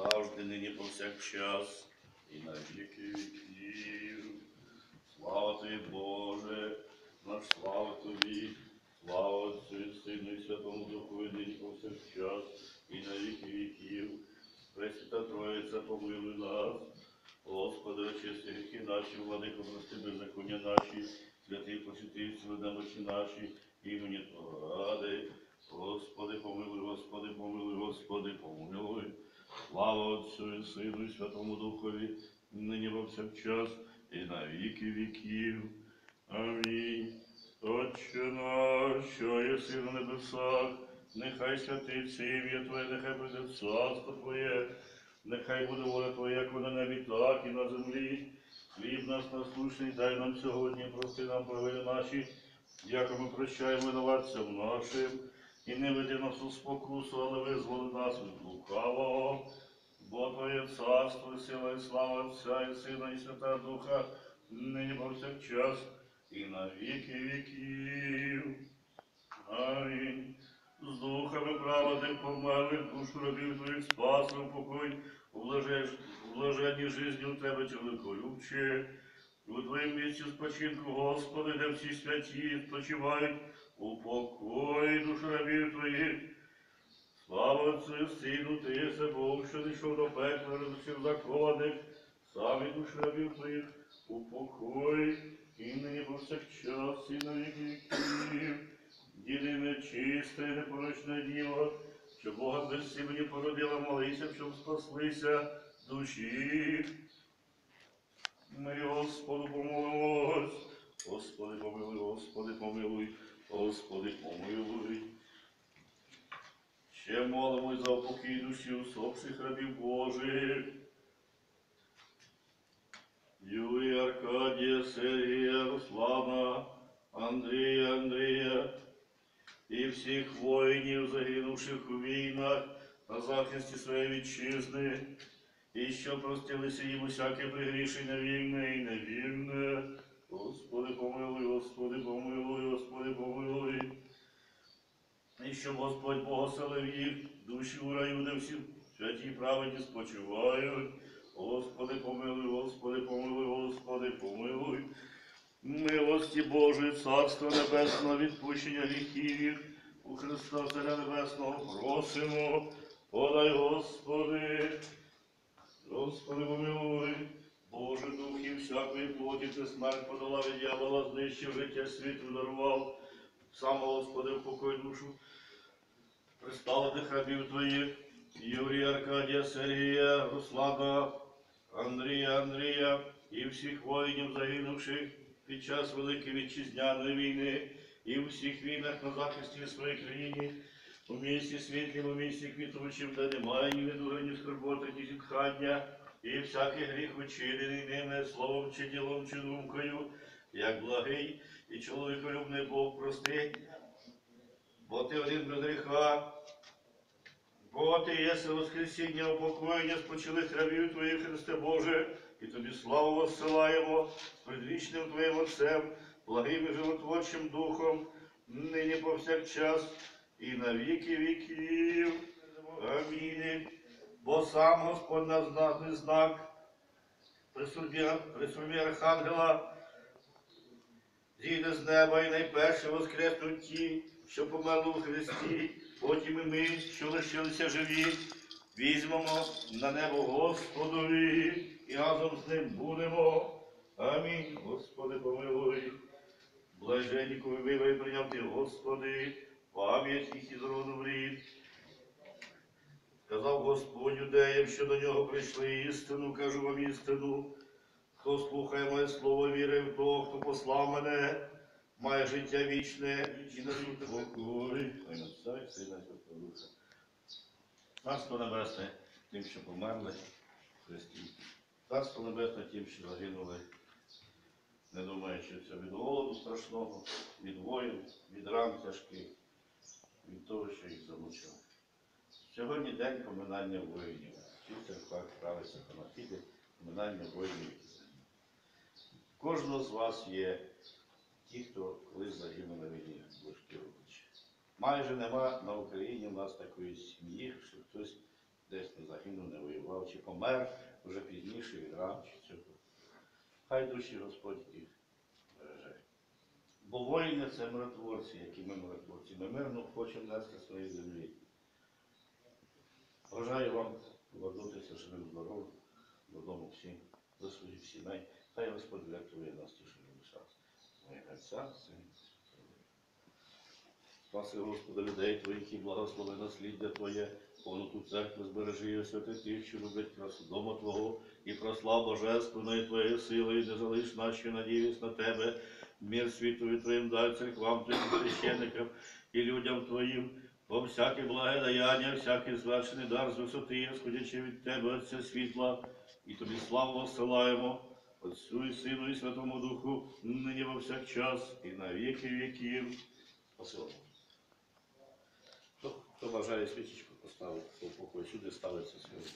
завжди, нині повсякчас, і на віки віків. Слава тобі, Боже, наш слава тобі, слава Отцю і Сину і Святому Духу, і нині повсякчас, і на віки віків. Пресвята Троїця, помилуй нас. Господи, очисти гріхи наші, владико, прости беззаконня наші, святий посвятий сили немочі наші, імені Твого ради. Господи, помилуй, Господи, помилуй, Господи, помилуй. Слава Отцю і Сину і Святому Духові, нині повсякчас і на віки віків. Амінь. Отче наш, що єси на небесах, нехай святиться ім'я Твоє, нехай прийде царство Твоє, нехай буде воля Твоя, як на небі, так і на землі. Хліб наш насущний, дай нам сьогодні, прости нам провини наші, як ми прощаємо винуватцям нашим, і не веди нас у спокусу, але визволи нас від лукавого. Бо Твоє царство, сила і слава Отця і Сина, і Свята Духа, нині повсякчас, і на віки віків. Амінь. З духами праведних померлих, душу робів твоїх спас, упокой, у блажеш- у блаженній житті у тебе чоловіколюбче. У твоїм місці спочинку, Господи, де всі святі спочивають, у покої душу рабів. Слава і Сину, ти єси Бог, що дійшов до пекла, розусів законних, самі душі рабів твоїх, у покої, і нині повсякчас, і на віки віків. Єдине чисте, непорочне діло, що Бога без сім'ї породила, молися, щоб спаслися душі. Ми, Господу, помолимось. Господи, помилуй, Господи, помилуй, Господи, помилуй. Ще молимось за упокій душі усопших рабів Божих. Юрія, Аркадія, Сергія, Руслана, Андрія, Андрія і всіх воїнів, загинувших у війнах на захисті своєї вітчизни, і що простилися їм усяке пригрішення вільне і невільне. Господи, помилуй, Господи, помилуй, Господи, помилуй. І щоб Господь благословив їх, душі у раю, де всі святі і праведні спочивають. Господи, помилуй, Господи, помилуй, Господи, помилуй. Милості Божої, Царства Небесного, відпущення гріхів у Христа Царя Небесного просимо, подай, Господи. Господи, помилуй, Боже Дух і всякої плоті ти смерть подала від дьявола, знищив життя світу, дарував. Сам, Господи, упокой душу. Представлених рабів Твоїх, Юрія, Аркадія, Сергія, Руслана, Андрія, Андрія і всіх воїнів, загинувших під час Великої Вітчизняної війни і в усіх війнах на захисті своєї країни, у місті світлім, у місті квітучим, де немає ні недуги, ні скорботи, ні зітхання, і всякий гріх учинений ними словом чи ділом, чи думкою, як благий і чоловіколюбний Бог простить, бо ти один без гріха, бо ти єси воскресіння, упокоєння спочилих рабів Твоїх, Христе Боже, і тобі славу воссилаємо з предвічним Твоїм Отцем, благим і животворчим Духом, нині повсякчас і на віки віків. Амінь. Бо сам Господь нас знак, при судді Архангела, зійде з неба і найперше воскреснуть ті, що померли у Христі, потім і ми, що лишилися живі, візьмемо на небо Господові і разом з ним будемо. Амінь. Господи, помилуй. Блаженніку вивай прийняв ти, Господи, пам'ять їх із роду в рід. Сказав Господь юдеям, що до нього прийшли істину, кажу вам істину. Хто слухає моє слово, віри в того, хто послав мене, має життя вічне і не суд покори. Ой, Отця і Сина і Святого Духа. Царство Небесне тим, що померли в Христі. Царство Небесне тим, що загинули, не думаючи це від голоду страшного, від воїн, від ран тяжких, від того, що їх замучили. Сьогодні день поминання воїнів. Всі в церквах правиться панафіди, поминання воїнів. Кожного з вас є ті, хто колись загинув на війні важкі родичі. Майже нема на Україні в нас такої сім'ї, що хтось десь не загинув, не воював, чи помер вже пізніше від ран, чи цього. Хай душі Господь їх береже. Бо воїни це миротворці, які ми миротворці. Ми мирно хочемо нести своїй землі. Бажаю вам повернутися живим здоровим додому всім, до своїх сімей. Хай Господь врятує нас ті, що не лишаться. Моє Отця, Духа. Спаси, Господи, людей Твоїх і благослови насліддя Твоє, повноту церкви збережи і освяти тих, що люблять красу дома Твого, і прослав Божественної Твоєї сили, і не залиш наші надіюсь на Тебе, мир світові Твоїм дай церквам Твоїм священникам і людям Твоїм, бо всяке благе даяння, всякий звершений дар з висоти, сходячи від Тебе, Отця світла, і Тобі славу посилаємо, Отцю і Сину і Святому Духу, нині во всякчас, і на віки віків. Спасибо. Хто, хто бажає свічечку поставити, то покой сюди ставиться сьогодні.